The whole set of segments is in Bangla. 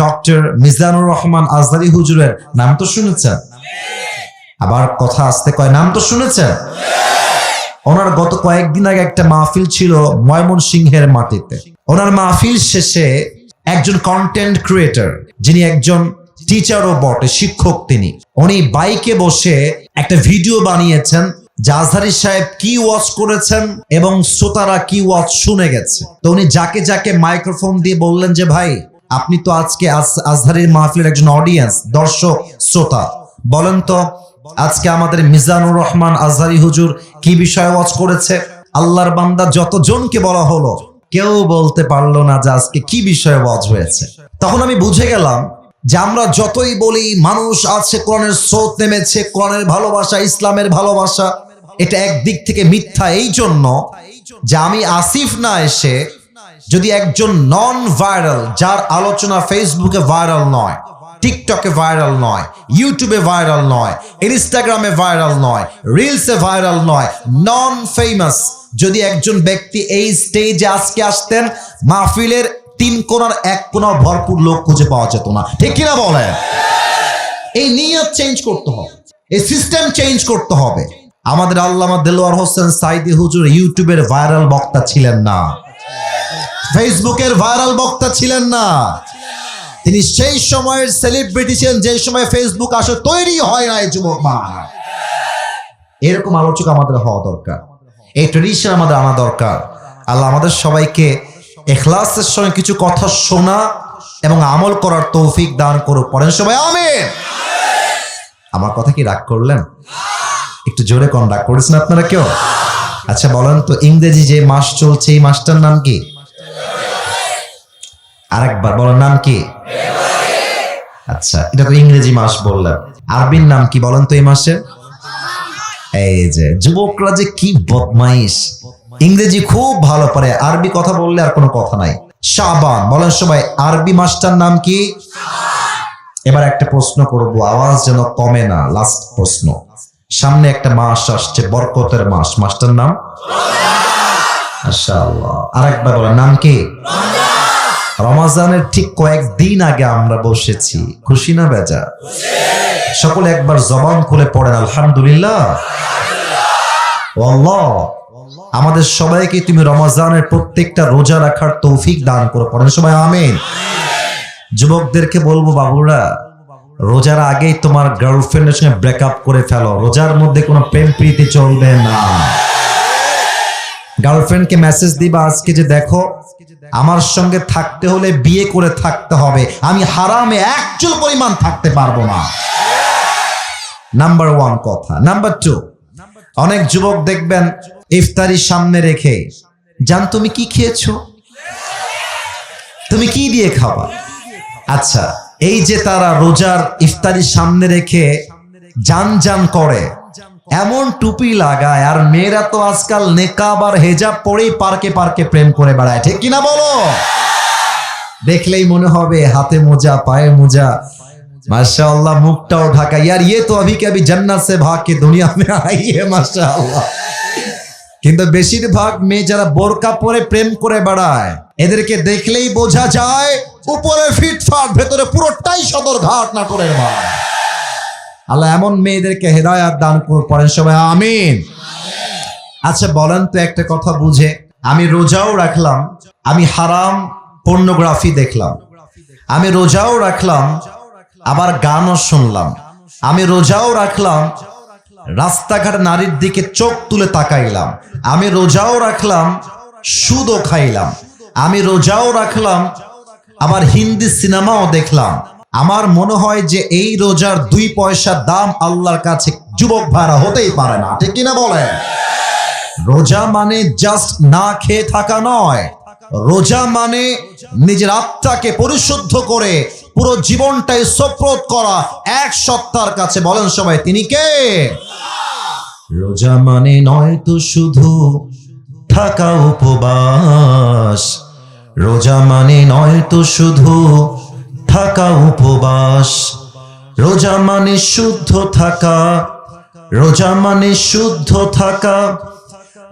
ডক্টর মিজানুর রহমান আজদারি হুজুরের নাম তো শুনেছেন? আবার কথা আসতে কয়, নাম তো শুনেছেন? ওনার গত কয়েকদিন আগে একটা মাহফিল ছিল ময়মনসিংহের মাটিতে। ওনার মাহফিল শেষে একজন কন্টেন্ট ক্রিয়েটর যিনি একজন টিচারও বটে, শিক্ষক তিনি। উনি বাইকে বসে একটা ভিডিও বানিয়েছেন জাজহারি সাহেব কি ওয়াচ করেছেন এবং শ্রোতারা কি ওয়াচ শুনে গেছে। তো উনি যাকে যাকে মাইক্রোফোন দিয়ে বললেন যে, ভাই আপনি তো আজকে আজ- আজহারির মাহফিলের একজন অডিয়েন্স দর্শক, শ্রোতা। বলেন তো, আজকে আমাদের মিজানুর রহমান আজহারি হুজুর কি বিষয়ে ওয়াজ করেছে? আল্লাহর বান্দা যতজনকে বলা হলো, কেউ বলতে পারল না যে আজকে কি বিষয়ে ওয়াজ হয়েছে। তখন আমি বুঝে গেলাম যে আমরা যতই বলি, মানুষ আছে কোরআনের স্রোত নেমেছে, কোরআনের ভালোবাসা, ইসলামের ভালোবাসা, এটা একদিক থেকে মিথ্যা। এই জন্য যে আমি আসিফ না এসে যদি একজন নন ভাইরাল যার আলোচনা ফেসবুকে ভাইরাল নয় টিকটকে ভাইরাল নয় ইউটিউবে ভাইরাল নয় ইনস্টাগ্রামে ভাইরাল নয় রিলসে ভাইরাল নয় নন ফেমাস যদি একজন ব্যক্তি এই স্টেজে আজকে আসতেন, মাহফিলের তিন কোনার এক কোনা ভরপুর লোক খুঁজে পাওয়া যেত না। ঠিক কিনা বলেন? এই নিয়ত চেঞ্জ করতে হবে। এই সিস্টেম চেঞ্জ করতে হবে। আমাদের আল্লামা দেলোয়ার হোসেন সাইদি হুজুর ইউটিউবের ভাইরাল বক্তা ছিলেন না। ফেসবুকের ভাইরাল বক্তা ছিলেন না। তিনি সেই সময়ের সেলিব্রিটি ছিলেন, যে সময় ফেসবুক আসলে তৈরি হয় না যুবক মা। এরকম আলোচক আমাদের হওয়া দরকার। এই ট্রেডিশন আমাদের আনা দরকার। আল্লাহ আমাদের সবাইকে এখলাসের সঙ্গে কিছু কথা শোনা এবং আমল করার তৌফিক দান করুক। পড়েন সবাই, আমিন। আমার কথা কি রাগ করলেন? একটু জোরে কম রাগ করেছেন আপনারা কেউ? আচ্ছা বলেন তো, ইংরেজি যে মাস চলছে, এই মাসটার নাম কি? আরেকবার বলেন নাম কি? আচ্ছা এটা তো ইংরেজি মাস বললাম। আরবির নাম কি বলেন তো এই মাসের এই যে, যুবকরা যে কি বদমাইশ। ইংরেজি খুব ভালো পারে, আরবি কথা বললে আর কোনো কথা নাই। শাবান, বলেন সবাই, আরবি মাসটার নাম কি? এবার একটা প্রশ্ন করব, আওয়াজ যেন কমে না লাস্ট প্রশ্ন। সামনে একটা মাস আসছে, বরকতের মাস, মাসটার নাম? মাশাআল্লাহ। আরেকবার বলেন, নাম কি? রমাজানের ঠিক কয়েকদিন আগে আমরা বসেছি। খুশি না বেজা? সকলে একবার জবান খুলে পড়েন, আলহামদুলিল্লাহ। আমাদের সবাইকে তুমি রমাজানের প্রত্যেকটা রোজা রাখার তৌফিক দান করো। পড়েন সবাই, আমিন। যুবকদেরকে বলব, বাবুরা, রোজার আগেই তোমার গার্লফ্রেন্ডের সঙ্গে ব্রেকআপ করে ফেলো। রোজার মধ্যে কোনো প্রেম প্রীতি চলবে না। গার্লফ্রেন্ডকে মেসেজ দিবা, আজকে যে দেখো আমার সঙ্গে থাকতে হলে বিয়ে করে থাকতে হবে। আমি হারামে একচুল পরিমাণ থাকতে পারব না। নাম্বার ওয়ান কথা। নাম্বার টু অনেক যুবক দেখবেন ইফতারি সামনে রেখে, জান, তুমি কি খেয়েছো? তুমি কি দিয়ে খাবা? আচ্ছা এই যে তারা রোজার ইফতারি সামনে রেখে জান জান করে এমন টুপি লাগায়, আর মেয়েরা তো আজকাল নেকাব আর হেজাব পরেই পার্কে পার্কে প্রেম করে বেড়ায়, ঠিক কিনা বলো? দেখলেই মনে হবে হাতে মোজা, পায়ে মোজা। মাশাআল্লাহ, মুখটাও ঢাকা ইয়ার ইয়ে তো अभी কবি জান্নাত সে ভাগ কে দুনিয়া মে আইয়ে মাশাআল্লাহ। কিন্তু বেশিরভাগ মেয়ে যারা বোরকা পরে প্রেম করে বেড়ায়, এদেরকে দেখলেই বোঝা যায়, উপরে ফিটফাট, ভেতরে পুরোটাই সদর ঘাট না করে মা আল্লাহ এমন মেয়েদেরকে হেদায়াত দান করেন সবাই, আমিন। আচ্ছা বলেন তো একটা কথা বুঝে। আমি রোজাও রাখলাম, আমি হারাম পর্নোগ্রাফি দেখলাম। আমি রোজাও রাখলাম, আবার গানও শুনলাম। আমি রোজাও রাখলাম, রাস্তাঘাট নারীর দিকে চোখ তুলে তাকাইলাম। আমি রোজাও রাখলাম, সুদও খাইলাম। আমি রোজাও রাখলাম, আবার হিন্দি সিনেমাও দেখলাম। আমার মনে হয় যে এই রোজার দুই পয়সা দাম আল্লাহর কাছে যুবক ভাড়া হতেই পারে না। ঠিক কিনা বলে রোজা মানে জাস্ট না খেয়ে থাকা নয়। রোজা মানে নিজের আত্মাকে পরিশুদ্ধ করে পুরো জীবনটাই সোপ্রত করা এক সত্তার কাছে। বলেন সবাই, তিনি কে? রোজা মানে নয় তো শুধু থাকা উপবাস। রোজা মানে নয় তো শুধু থাকা উপবাস। রোজা মানে শুদ্ধ থাকা। রোজা মানে শুদ্ধ থাকা।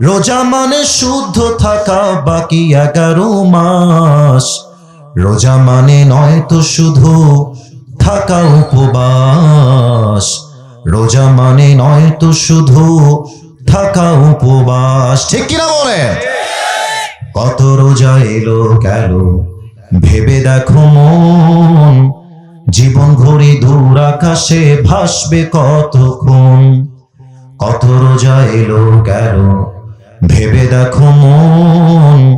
রোজা মানে শুদ্ধ থাকা বাকি এগারো মাস। রোজা মানে নয় তো শুধু থাকা উপবাস। রোজা মানে নয় তো শুধু থাকা উপবাস। ঠিক কিনা বলে কত রোজা এলো, গেল? ভেবে দেখো মন, জীবন ঘড়ি দূর আকাশে ভাসবে কতক্ষণ? কত রোজা এলো গেল, ভেবে দেখো মন,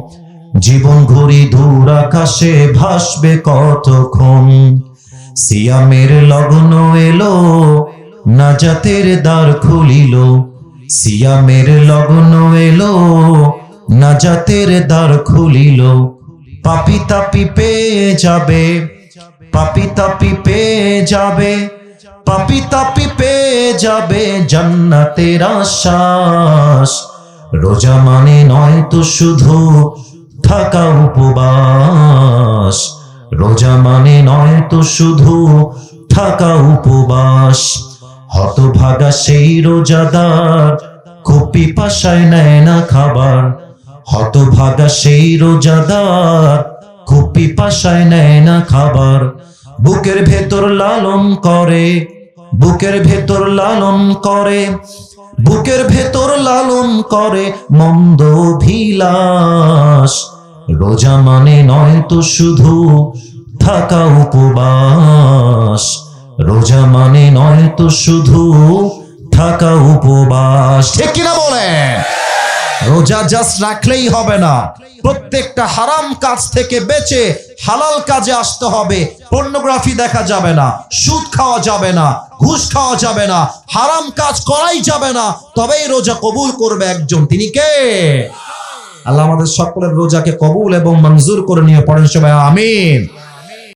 জীবন ঘড়ি দূর আকাশে ভাসবে কতক্ষণ? সিয়ামের লগ্ন এলো, নাজাতের দ্বার খুলিল, সিয়ামের লগ্ন এলো, নাজাতের দ্বার খুলিল। পাপি তাপি পেয়ে যাবে, পাপি তাপি পেয়ে যাবে, পাপি তাপি যাবে জান্নাতের আশ্বাস। রোজা মানে নয় তো শুধু থাকা উপবাস। রোজা মানে নয় তো শুধু থাকা উপবাস। হতভাগা সেই রোজাদার কপি পাশায় নেয় না খাবার। হতভাগা সেই রোজাদার কপি পাশায় নেয় না খাবার। বুকের ভেতর লালন করে, বুকের ভেতর লালন করে, বুকের ভেতর লালন করে, মন্দ ভিলাস রোজা মানে নয় তো শুধু থাকা উপবাস। রোজা মানে নয় তো শুধু থাকা উপবাস। ঠিক কিনা রোজা জাস্ট রাখলেই হবে না। প্রত্যেকটা হারাম কাজ থেকে বেঁচে হালাল কাজে আসতে হবে। পর্নোগ্রাফি দেখা যাবে না, সুদ খাওয়া যাবে না, ঘুষ খাওয়া যাবে না, হারাম কাজ করাই যাবে না, তবেই রোজা কবুল করবে একজন। তিনি কে? আল্লাহ আমাদের সকলের রোজাকে কবুল এবং মঞ্জুর করে নিয়ে পড়েন সবাই, আমিন।